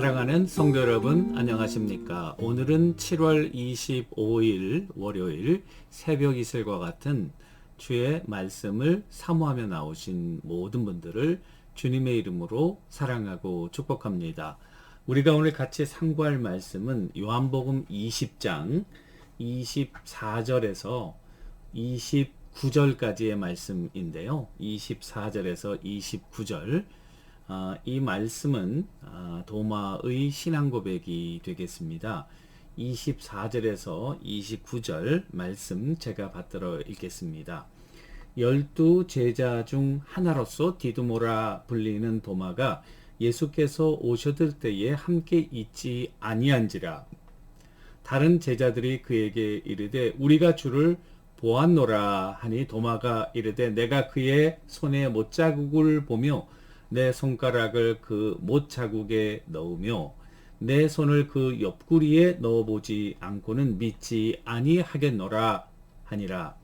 사랑하는 성도 여러분 안녕하십니까? 오늘은 7월 25일 월요일 새벽 이슬과 같은 주의 말씀을 사모하며 나오신 모든 분들을 주님의 이름으로 사랑하고 축복합니다. 우리가 오늘 같이 상고할 말씀은 요한복음 20장 24절에서 29절까지의 말씀인데요. 24절에서 29절 아, 이 말씀은 아, 도마의 신앙 고백이 되겠습니다. 24절에서 29절 말씀 제가 받들어 읽겠습니다. 열두 제자 중 하나로서 디두모라 불리는 도마가 예수께서 오셔들 때에 함께 있지 아니한지라 다른 제자들이 그에게 이르되 우리가 주를 보았노라 하니 도마가 이르되 내가 그의 손에 못자국을 보며 내 손가락을 그 못 자국에 넣으며 내 손을 그 옆구리에 넣어보지 않고는 믿지 아니하겠노라 하니라.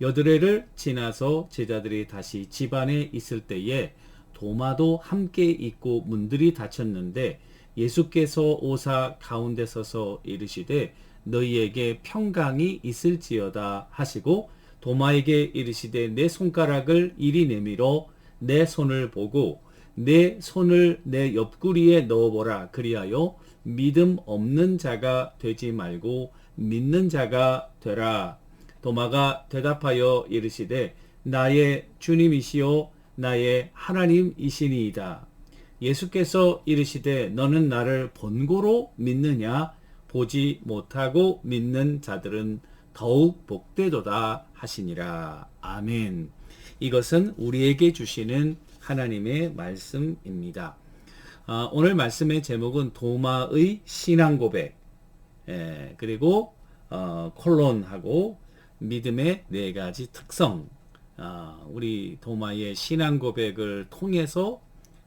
여드레를 지나서 제자들이 다시 집안에 있을 때에 도마도 함께 있고 문들이 닫혔는데 예수께서 오사 가운데 서서 이르시되 너희에게 평강이 있을지어다 하시고 도마에게 이르시되 내 손가락을 이리 내밀어 내 손을 보고 내 손을 내 옆구리에 넣어보라. 그리하여 믿음 없는 자가 되지 말고 믿는 자가 되라. 도마가 대답하여 이르시되 나의 주님이시요 나의 하나님이시니이다. 예수께서 이르시되 너는 나를 본고로 믿느냐 보지 못하고 믿는 자들은 더욱 복되도다 하시니라. 아멘. 이것은 우리에게 주시는 하나님의 말씀입니다. 아, 오늘 말씀의 제목은 도마의 신앙 고백, 예, 그리고 어, 콜론하고 믿음의 네 가지 특성. 아, 우리 도마의 신앙 고백을 통해서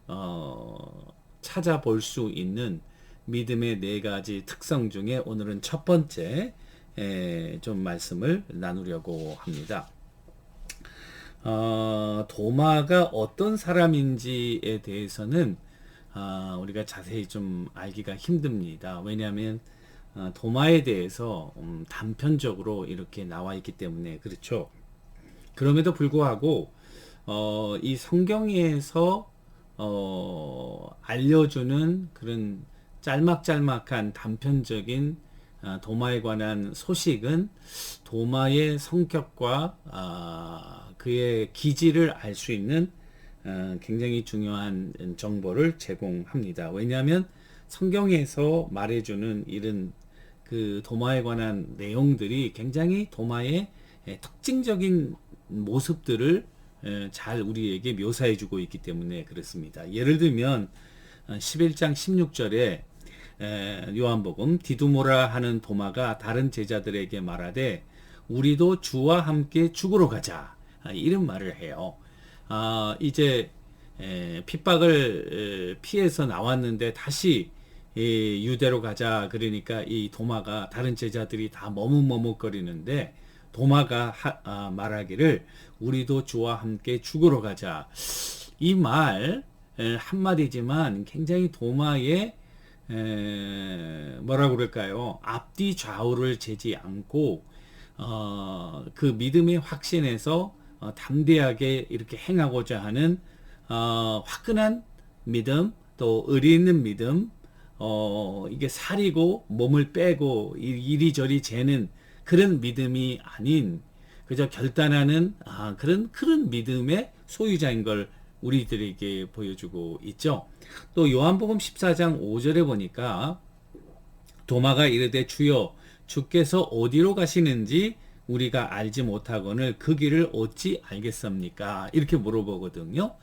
어, 찾아볼 수 있는 믿음의 네 가지 특성 중에 오늘은 첫 번째 에, 좀 말씀을 나누려고 합니다. 어, 도마가 어떤 사람인지에 대해서는 어, 우리가 자세히 좀 알기가 힘듭니다. 왜냐하면 어, 도마에 대해서 음, 단편적으로 이렇게 나와 있기 때문에 그렇죠. 그럼에도 불구하고 어, 이 성경에서 어, 알려주는 그런 짤막짤막한 단편적인 아, 도마에 관한 소식은 도마의 성격과 아, 그의 기질을 알 수 있는 아, 굉장히 중요한 정보를 제공합니다. 왜냐하면 성경에서 말해주는 이런 그 도마에 관한 내용들이 굉장히 도마의 특징적인 모습들을 잘 우리에게 묘사해주고 있기 때문에 그렇습니다. 예를 들면 11장 16절에 요한복음 디두모라 하는 도마가 다른 제자들에게 말하되 우리도 주와 함께 죽으러 가자 아, 이런 말을 해요. 아, 이제 핍박을 피해서 나왔는데 다시 유대로 가자 그러니까 이 도마가 다른 제자들이 다 머뭇머뭇거리는데 도마가 하, 아, 말하기를 우리도 주와 함께 죽으러 가자 이 말 한마디지만 굉장히 도마의 에, 뭐라 그럴까요? 앞뒤 좌우를 재지 않고 어, 그 믿음의 확신에서 어, 담대하게 이렇게 행하고자 하는 어, 화끈한 믿음, 또 의리 있는 믿음, 어, 이게 살이고 몸을 빼고 이리저리 재는 그런 믿음이 아닌 그저 결단하는 아, 그런 그런 믿음의 소유자인 걸 우리들에게 보여주고 있죠. 또 요한복음 14장 5절에 보니까 도마가 이르되 주여 주께서 어디로 가시는지 우리가 알지 못하거늘 그 길을 어찌 알겠습니까? 이렇게 물어보거든요.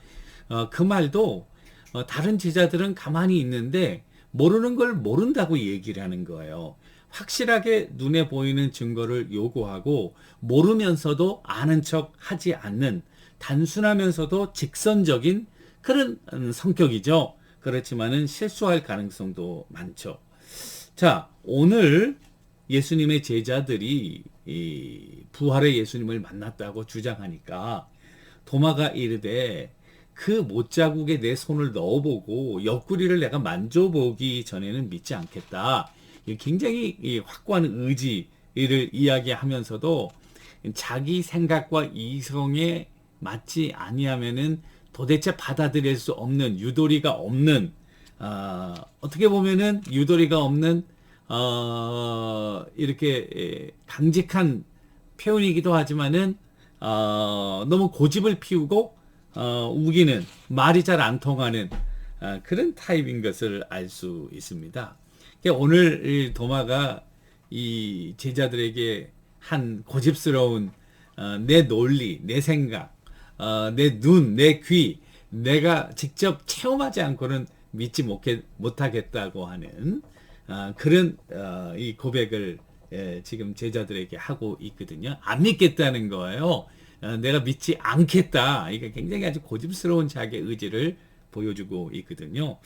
어, 그 말도 어, 다른 제자들은 가만히 있는데 모르는 걸 모른다고 얘기를 하는 거예요. 확실하게 눈에 보이는 증거를 요구하고 모르면서도 아는 척 하지 않는 단순하면서도 직선적인 그런 음, 성격이죠. 그렇지만은 실수할 가능성도 많죠. 자, 오늘 예수님의 제자들이 부활의 예수님을 만났다고 주장하니까 도마가 이르되 그 못자국에 내 손을 넣어보고 옆구리를 내가 만져보기 전에는 믿지 않겠다. 이 굉장히 이 확고한 의지를 이야기하면서도 자기 생각과 이성에 맞지 아니하면은 도대체 받아들일 수 없는 유도리가 없는 어, 어떻게 보면은 유도리가 없는 어, 이렇게 에, 강직한 표현이기도 하지만은 어, 너무 고집을 피우고 어, 우기는 말이 잘 안 통하는 어, 그런 타입인 것을 알 수 있습니다. 오늘 이 도마가 이 제자들에게 한 고집스러운 어, 내 논리, 내 생각, 어, 내 눈, 내 귀, 내가 직접 체험하지 않고는 믿지 못하겠다고 하는 어, 그런 어, 이 고백을 예, 지금 제자들에게 하고 있거든요. 안 믿겠다는 거예요. 어, 내가 믿지 않겠다. 이게 굉장히 아주 고집스러운 자기 의지를 보여주고 있거든요.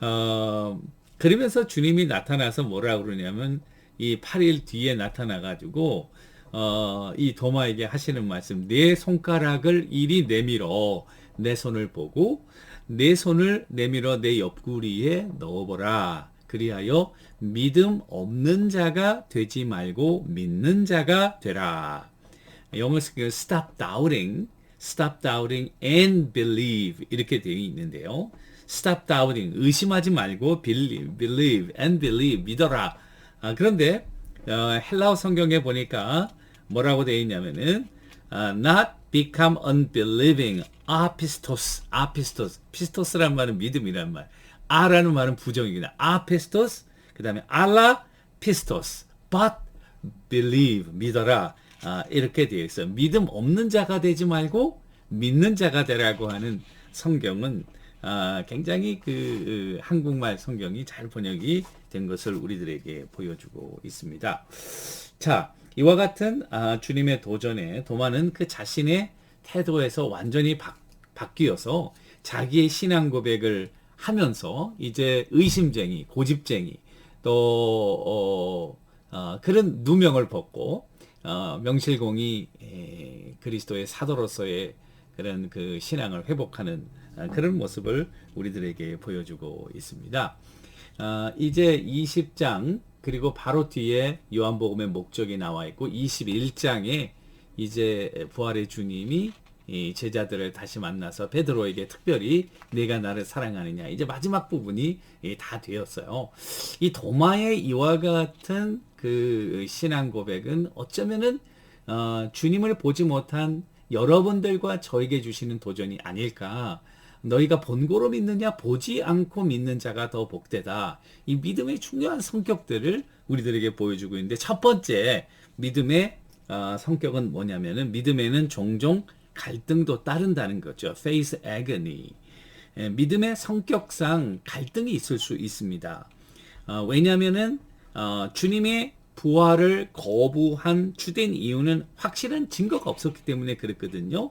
어, 그러면서 주님이 나타나서 뭐라 그러냐면 이 8일 뒤에 나타나 가지고 어, 이 도마에게 하시는 말씀 내 손가락을 이리 내밀어 내 손을 보고 내 손을 내밀어 내 옆구리에 넣어보라 그리하여 믿음 없는 자가 되지 말고 믿는 자가 되라 영어 stop doubting stop doubting and believe 이렇게 되어 있는데요 stop doubting 의심하지 말고 believe, believe and believe 믿어라 아, 그런데 어, 헬라어 성경에 보니까 뭐라고 되어 있냐면은 아, not become unbelieving apistos apistos 피스토스란 말은 믿음이란 말 아라는 말은 부정이다. apistos 그 다음에 알라 피스토스. But believe 믿어라. 아, 이렇게 되어 있어요. 믿음 없는 자가 되지 말고 믿는 자가 되라고 하는 성경은 아, 굉장히 그 어, 한국말 성경이 잘 번역이 된 것을 우리들에게 보여주고 있습니다. 자, 이와 같은 아, 주님의 도전에 도마는 그 자신의 태도에서 완전히 바, 바뀌어서 자기의 신앙 고백을 하면서 이제 의심쟁이, 고집쟁이, 또 어, 어, 그런 누명을 벗고 어, 명실공히 에, 그리스도의 사도로서의 그런 그 신앙을 회복하는 아, 그런 모습을 우리들에게 보여주고 있습니다. 아, 이제 20장 그리고 바로 뒤에 요한복음의 목적이 나와 있고 21장에 이제 부활의 주님이 이 제자들을 다시 만나서 베드로에게 특별히 내가 나를 사랑하느냐 이제 마지막 부분이 다 되었어요. 이 도마의 이와 같은 그 신앙 고백은 어쩌면은 어, 주님을 보지 못한 여러분들과 저에게 주시는 도전이 아닐까. 너희가 본고로 믿느냐 보지 않고 믿는 자가 더 복되다. 이 믿음의 중요한 성격들을 우리들에게 보여주고 있는데 첫 번째 믿음의 어, 성격은 뭐냐면은 믿음에는 종종 갈등도 따른다는 거죠. face agony. 예, 믿음의 성격상 갈등이 있을 수 있습니다. 어, 왜냐하면은 어, 주님의 부활을 거부한 주된 이유는 확실한 증거가 없었기 때문에 그랬거든요.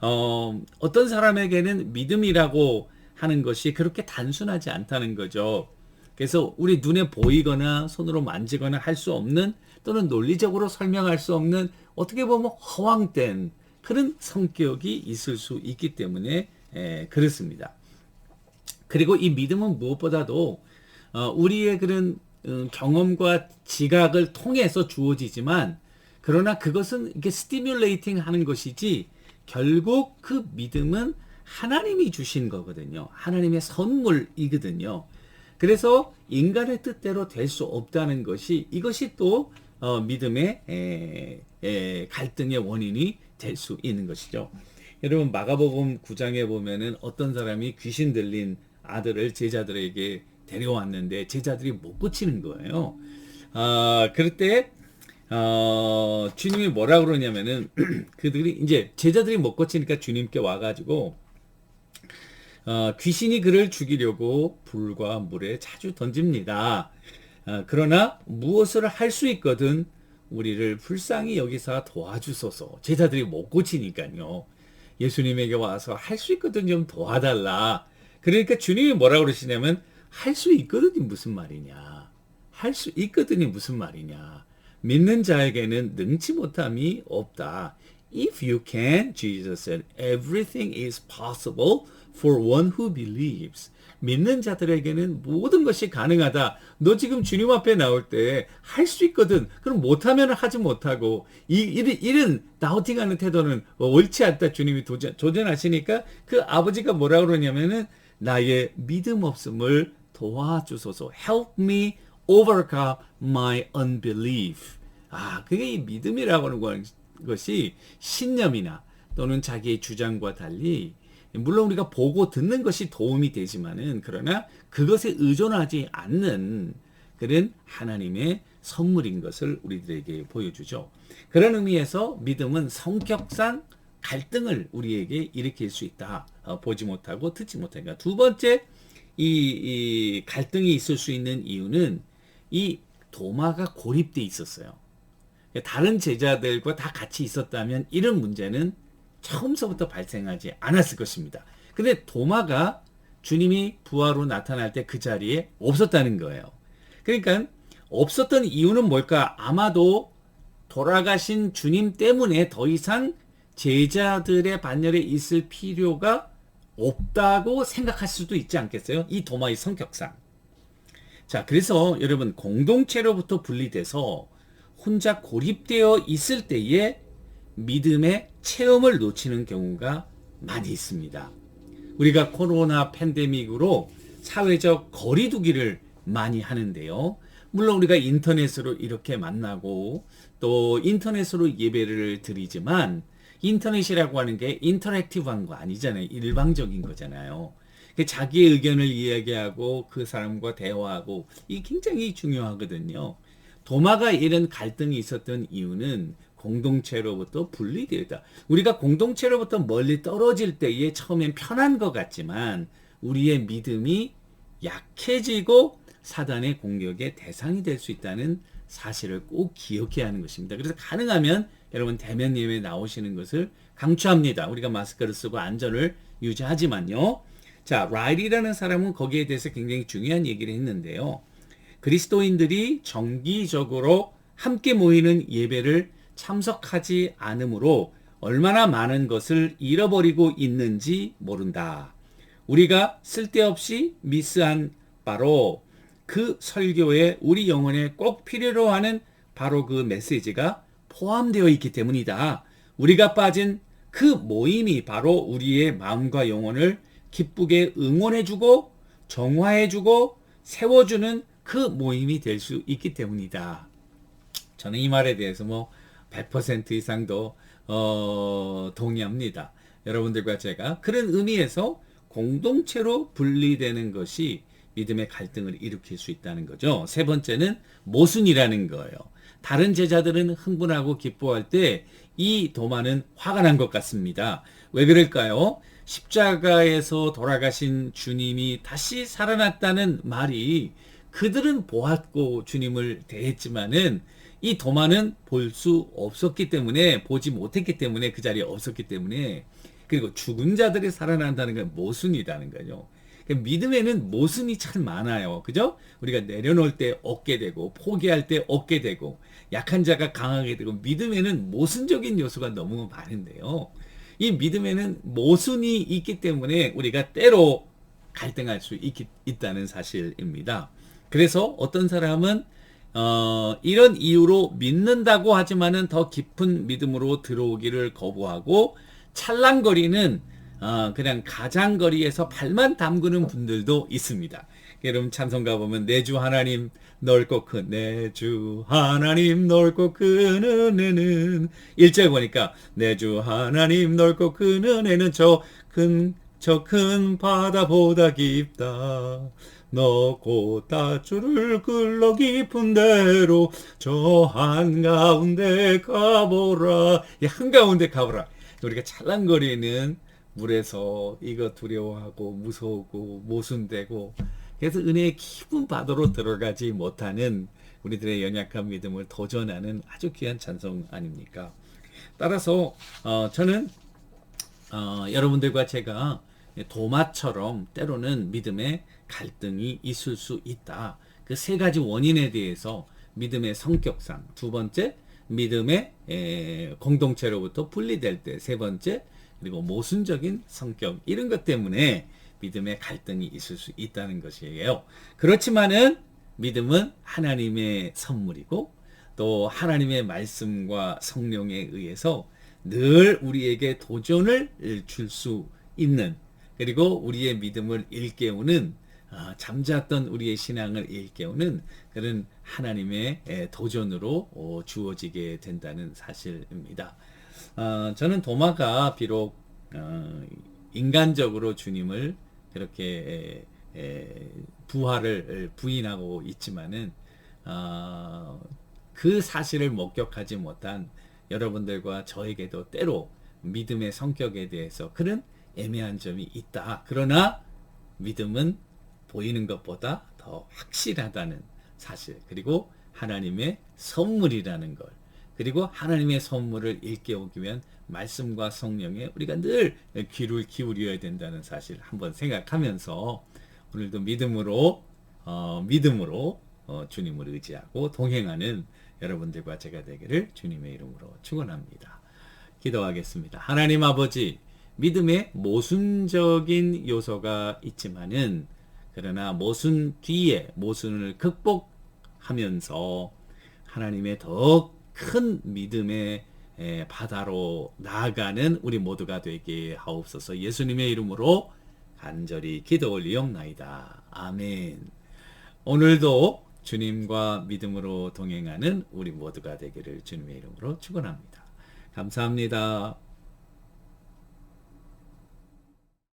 어, 어떤 사람에게는 믿음이라고 하는 것이 그렇게 단순하지 않다는 거죠. 그래서 우리 눈에 보이거나 손으로 만지거나 할 수 없는 또는 논리적으로 설명할 수 없는 어떻게 보면 허황된 그런 성격이 있을 수 있기 때문에 에, 그렇습니다. 그리고 이 믿음은 무엇보다도 어, 우리의 그런 음, 경험과 지각을 통해서 주어지지만 그러나 그것은 이게 스티뮬레이팅 하는 것이지 결국 그 믿음은 하나님이 주신 거거든요. 하나님의 선물이거든요. 그래서 인간의 뜻대로 될 수 없다는 것이 이것이 또 어, 믿음의 갈등의 원인이 될 수 있는 것이죠. 여러분 마가복음 9장에 보면은 어떤 사람이 귀신 들린 아들을 제자들에게 데려왔는데 제자들이 못 고치는 거예요. 아, 그럴 때 어, 주님이 뭐라 그러냐면은 그들이 이제 제자들이 못 고치니까 주님께 와가지고 어, 귀신이 그를 죽이려고 불과 물에 자주 던집니다. 어, 그러나 무엇을 할 수 있거든 우리를 불쌍히 여기서 도와주소서. 제자들이 못 고치니까요. 예수님에게 와서 할 수 있거든 좀 도와달라. 그러니까 주님이 뭐라 그러시냐면 할 수 있거든이 무슨 말이냐. 할 수 있거든이 무슨 말이냐. 믿는 자에게는 능치 못함이 없다. If you can, Jesus said, everything is possible for one who believes. 믿는 자들에게는 모든 것이 가능하다. 너 지금 주님 앞에 나올 때 할 수 있거든. 그럼 못하면 하지 못하고 이 이런, 이런 나우팅하는 태도는 옳지 않다. 주님이 도전 조전하시니까 그 아버지가 뭐라 그러냐면은 나의 믿음 없음을 도와주소서. Help me overcome my unbelief. 아, 그게 이 믿음이라고 하는 것이 신념이나 또는 자기의 주장과 달리 물론 우리가 보고 듣는 것이 도움이 되지만은 그러나 그것에 의존하지 않는 그런 하나님의 선물인 것을 우리들에게 보여주죠. 그런 의미에서 믿음은 성격상 갈등을 우리에게 일으킬 수 있다. 어, 보지 못하고 듣지 못하니까 두 번째 이, 이 갈등이 있을 수 있는 이유는 이 도마가 고립돼 있었어요. 다른 제자들과 다 같이 있었다면 이런 문제는 처음서부터 발생하지 않았을 것입니다. 근데 도마가 주님이 부하로 나타날 때 그 자리에 없었다는 거예요. 그러니까 없었던 이유는 뭘까? 아마도 돌아가신 주님 때문에 더 이상 제자들의 반열에 있을 필요가 없다고 생각할 수도 있지 않겠어요? 이 도마의 성격상. 자, 그래서 여러분 공동체로부터 분리돼서 혼자 고립되어 있을 때에 믿음의 체험을 놓치는 경우가 많이 있습니다. 우리가 코로나 팬데믹으로 사회적 거리두기를 많이 하는데요. 물론 우리가 인터넷으로 이렇게 만나고 또 인터넷으로 예배를 드리지만 인터넷이라고 하는 게 인터랙티브한 거 아니잖아요. 일방적인 거잖아요. 자기의 의견을 이야기하고 그 사람과 대화하고 이게 굉장히 중요하거든요. 도마가 이런 갈등이 있었던 이유는 공동체로부터 분리되다. 우리가 공동체로부터 멀리 떨어질 때에 처음엔 편한 것 같지만 우리의 믿음이 약해지고 사단의 공격의 대상이 될 수 있다는 사실을 꼭 기억해야 하는 것입니다. 그래서 가능하면 여러분 대면 예배 나오시는 것을 강추합니다. 우리가 마스크를 쓰고 안전을 유지하지만요. 자, 라일이라는 사람은 거기에 대해서 굉장히 중요한 얘기를 했는데요. 그리스도인들이 정기적으로 함께 모이는 예배를 참석하지 않으므로 얼마나 많은 것을 잃어버리고 있는지 모른다. 우리가 쓸데없이 미스한 바로 그 설교에 우리 영혼에 꼭 필요로 하는 바로 그 메시지가 포함되어 있기 때문이다. 우리가 빠진 그 모임이 바로 우리의 마음과 영혼을 기쁘게 응원해주고 정화해주고 세워주는 그 모임이 될 수 있기 때문이다. 저는 이 말에 대해서 뭐 100% 이상도 어, 동의합니다. 여러분들과 제가 그런 의미에서 공동체로 분리되는 것이 믿음의 갈등을 일으킬 수 있다는 거죠. 세 번째는 모순이라는 거예요. 다른 제자들은 흥분하고 기뻐할 때 이 도마는 화가 난 것 같습니다. 왜 그럴까요? 십자가에서 돌아가신 주님이 다시 살아났다는 말이 그들은 보았고 주님을 대했지만은 이 도마는 볼 수 없었기 때문에 보지 못했기 때문에 그 자리에 없었기 때문에 그리고 죽은 자들이 살아난다는 건 모순이라는 거죠. 그러니까 믿음에는 모순이 참 많아요. 그죠? 우리가 내려놓을 때 얻게 되고 포기할 때 얻게 되고 약한 자가 강하게 되고 믿음에는 모순적인 요소가 너무 많은데요. 이 믿음에는 모순이 있기 때문에 우리가 때로 갈등할 수 있, 있다는 사실입니다. 그래서 어떤 사람은 어, 이런 이유로 믿는다고 하지만은 더 깊은 믿음으로 들어오기를 거부하고 찰랑거리는 어, 그냥 가장거리에서 발만 담그는 분들도 있습니다. 여러분 찬송가 보면 내 주 하나님 넓고 큰 내 주 하나님 넓고 큰 은혜는 1절 보니까 내 주 하나님 넓고 큰 은혜는 저 큰 저 큰 바다보다 깊다 너고 따줄을 끌러 깊은 대로 저 한가운데 가보라 이 한가운데 가보라 우리가 찰랑거리는 물에서 이거 두려워하고 무서우고 모순되고 그래서 은혜의 깊은 바다로 들어가지 못하는 우리들의 연약한 믿음을 도전하는 아주 귀한 찬송 아닙니까? 따라서 어, 저는 어, 여러분들과 제가 도마처럼 때로는 믿음의 갈등이 있을 수 있다. 그 세 가지 원인에 대해서 믿음의 성격상 두 번째 믿음의 에, 공동체로부터 분리될 때 세 번째 그리고 모순적인 성격 이런 것 때문에 믿음의 갈등이 있을 수 있다는 것이에요. 그렇지만은 믿음은 하나님의 선물이고 또 하나님의 말씀과 성령에 의해서 늘 우리에게 도전을 줄 수 있는 그리고 우리의 믿음을 일깨우는 아, 잠잤던 우리의 신앙을 일깨우는 그런 하나님의 에, 도전으로 어, 주어지게 된다는 사실입니다. 어, 저는 도마가 비록 어, 인간적으로 주님을 그렇게 부활을 부인하고 있지만은 어, 그 사실을 목격하지 못한 여러분들과 저에게도 때로 믿음의 성격에 대해서 그런 애매한 점이 있다. 그러나 믿음은 보이는 것보다 더 확실하다는 사실. 그리고 하나님의 선물이라는 걸. 그리고 하나님의 선물을 일깨우기 위한 말씀과 성령에 우리가 늘 귀를 기울여야 된다는 사실 한번 생각하면서 오늘도 믿음으로 어, 믿음으로 어, 주님을 의지하고 동행하는 여러분들과 제가 되기를 주님의 이름으로 축원합니다. 기도하겠습니다. 하나님 아버지 믿음에 모순적인 요소가 있지만은 그러나 모순 뒤에 모순을 극복하면서 하나님의 더 큰 믿음의 에, 바다로 나아가는 우리 모두가 되게 하옵소서 예수님의 이름으로 간절히 기도 올리옵나이다. 아멘. 오늘도 주님과 믿음으로 동행하는 우리 모두가 되기를 주님의 이름으로 축원합니다. 감사합니다.